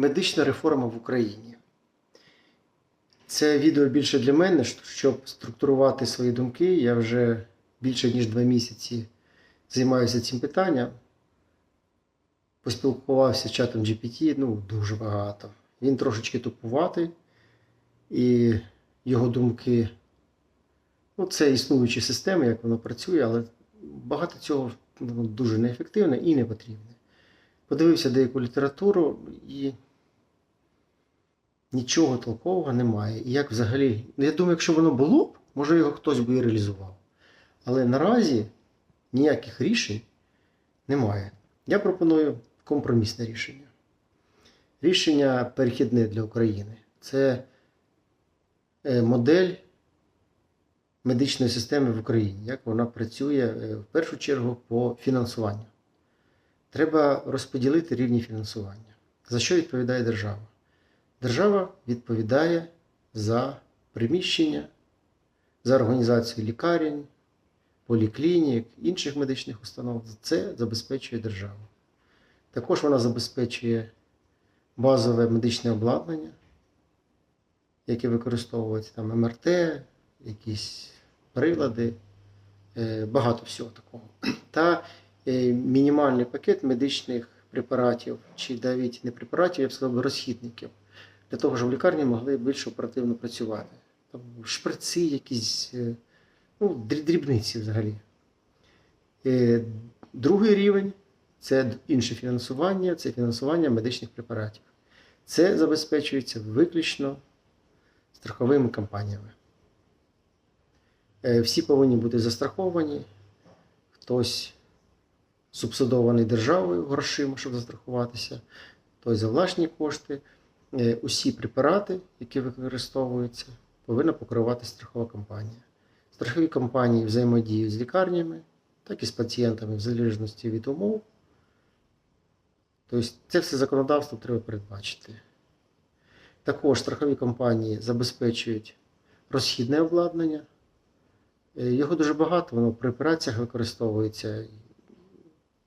Медична реформа в Україні. Це відео більше для мене, щоб структурувати свої думки. Я вже більше ніж два місяці займаюся цим питанням. Поспілкувався з чатом GPT, ну, дуже багато. Він трошечки тупуватий, і його думки, ну, це існуючі системи, як воно працює, але багато цього ну, дуже неефективне і не потрібне. Подивився деяку літературу і нічого толкового немає. І як взагалі, ну, я думаю, якщо воно було б, може його хтось би і реалізував. Але наразі ніяких рішень немає. Я пропоную компромісне рішення. Рішення перехідне для України це е, модель медичної системи в Україні, як вона працює е, в першу чергу по фінансуванню. Треба розподілити рівні фінансування. За що відповідає держава? Держава відповідає за приміщення, за організацію лікарень, поліклінік, інших медичних установ. Це забезпечує держава. Також вона забезпечує базове медичне обладнання, яке використовується там МРТ, якісь прилади, е, багато всього такого. Та е, мінімальний пакет медичних препаратів, чи навіть не препаратів, я б сказав, розхідників, для того, щоб лікарні могли більш оперативно працювати. Там шприци, якісь е, ну, дрібниці взагалі. Е, Другий рівень це інше фінансування, це фінансування медичних препаратів. Це забезпечується виключно страховими компаніями. Е, Всі повинні бути застраховані, хтось субсидований державою грошима, щоб застрахуватися, хтось за власні кошти. Е, Усі препарати, які використовуються, повинна покривати страхова компанія. Страхові компанії взаємодіють з лікарнями, так і з пацієнтами в залежності від умов. Тобто це все законодавство треба передбачити. Також страхові компанії забезпечують розхідне обладнання. Е, Його дуже багато, воно при операціях використовується.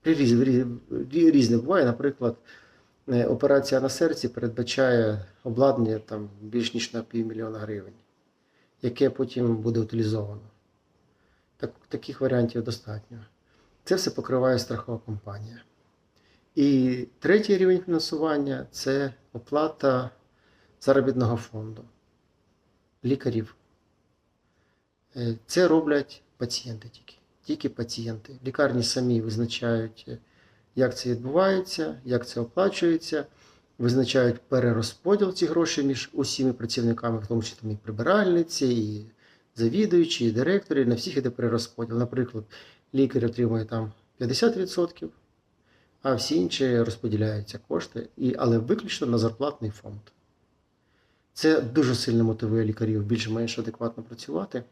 Різне буває. Наприклад, операція на серці передбачає обладнання там, більш ніж на півмільйона гривень, яке потім буде утилізовано. Так, таких варіантів достатньо. Це все покриває страхова компанія. І третій рівень фінансування це оплата заробітного фонду лікарів. Е, Це роблять пацієнти тільки. Тільки пацієнти. Лікарні самі визначають, е, як це відбувається, як це оплачується, визначають перерозподіл цих грошей між усіма працівниками, в тому числі там і прибиральниці, і завідуючі, і директори. На всіх іде перерозподіл. Наприклад, лікар отримує там 50%, а всі інші розподіляються кошти, і, але виключно на зарплатний фонд. Це дуже сильно мотивує лікарів більш-менш адекватно працювати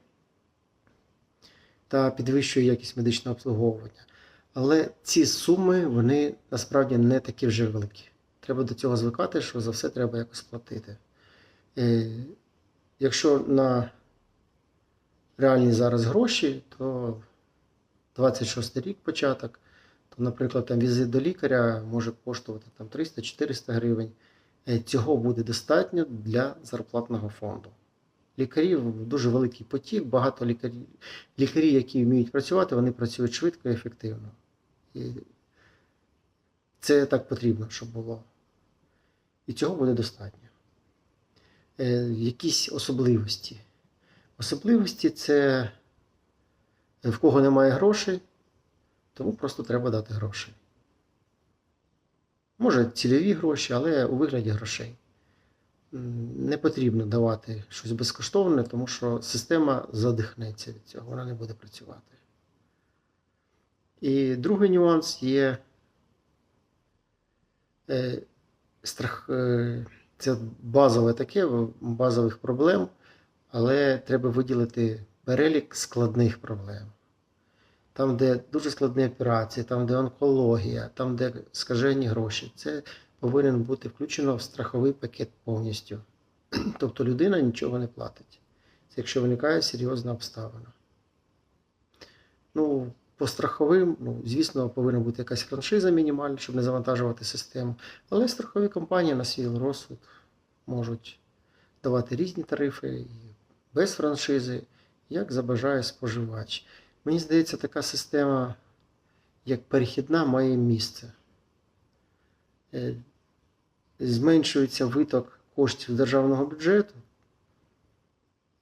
та підвищує якість медичного обслуговування. Але ці суми вони насправді не такі вже великі. Треба до цього звикати, що за все треба якось платити. Е, якщо на реальні зараз гроші, то 26 рік початок, то, наприклад, там візит до лікаря може коштувати там 300-400 гривень. Е, Цього буде достатньо для зарплатного фонду. Лікарів дуже великий потік, багато лікарів, лікарі, які вміють працювати, вони працюють швидко і ефективно. І це так потрібно, щоб було. І цього буде достатньо. Е, якісь особливості. Особливості це е, в кого немає грошей, тому просто треба дати грошей. Може, цільові гроші, але у вигляді грошей. Не потрібно давати щось безкоштовне, тому що система задихнеться від цього, вона не буде працювати. І другий нюанс є е, страх, е, це базове таке, базових проблем, але треба виділити перелік складних проблем. Там, де дуже складні операції, там, де онкологія, там, де скажені гроші, це повинен бути включено в страховий пакет повністю. Тобто людина нічого не платить. Це якщо виникає серйозна обставина. Ну, По страховим, ну, звісно, повинна бути якась франшиза мінімальна, щоб не завантажувати систему. Але страхові компанії на свій розсуд можуть давати різні тарифи без франшизи, як забажає споживач. Мені здається, така система, як перехідна, має місце. Е, Зменшується виток коштів державного бюджету.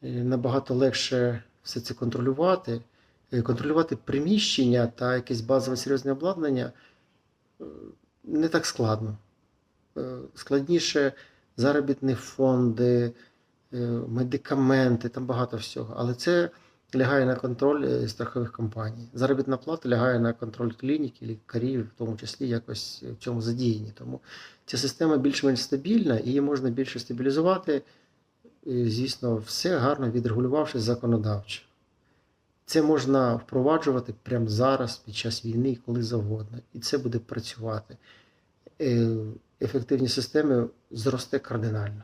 Е, Набагато легше все це контролювати. Е, Контролювати приміщення та якесь базове серйозне обладнання е, не так складно. Е, Складніше заробітні фонди, медикаменти, там багато всього. Але це лягає на контроль страхових компаній. Заробітна плата лягає на контроль клініки, лікарів, в тому числі якось в цьому задіяні. Тому ця система більш-менш стабільна її можна більше стабілізувати, і, звісно, все гарно відрегулювавши законодавчо. Це можна впроваджувати прямо зараз, під час війни, коли завгодно. І це буде працювати. Ефективні системи зросте кардинально.